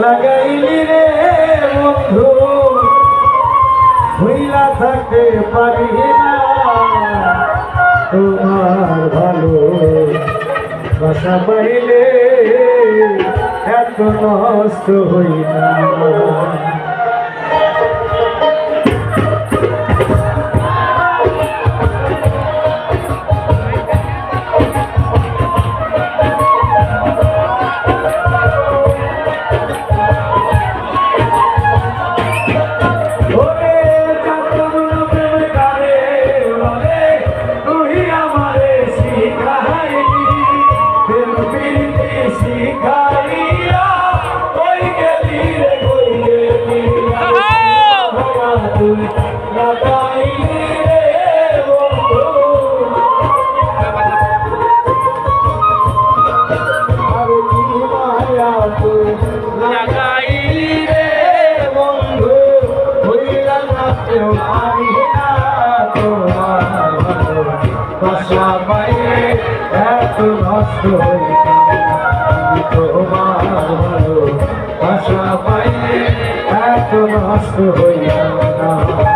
লাগাইলি রে বন্ধু। হইলা থাকতে পারি না। তোমার ভালো বাসা পাইলে এত নষ্ট হই তোমার ভালোবাসা পায়ে এত নষ্ট তোমার ভালোবাসা পায়ে এত নষ্ট হইয়া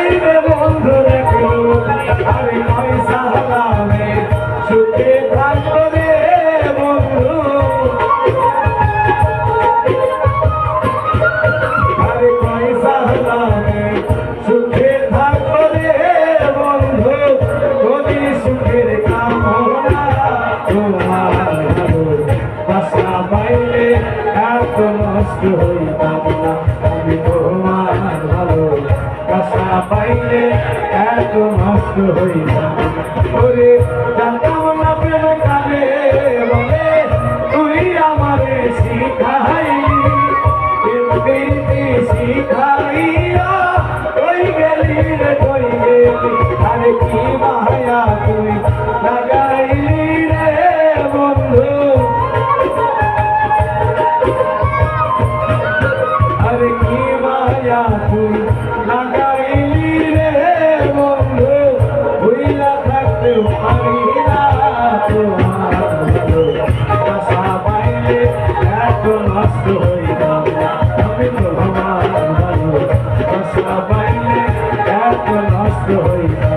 যাইবে বন্ধু দেখো আমি নয় সাহলামে সুখে থাকব রে বন্ধু। আরে নয় সাহলামে সুখে থাকব রে বন্ধু। যদি সুখের কামনা তোমার পাশা পাইলে এত নষ্ট হইতাম কাজ নষ্ট হইলাম ওরে জানতাম না প্রেম Obrigado.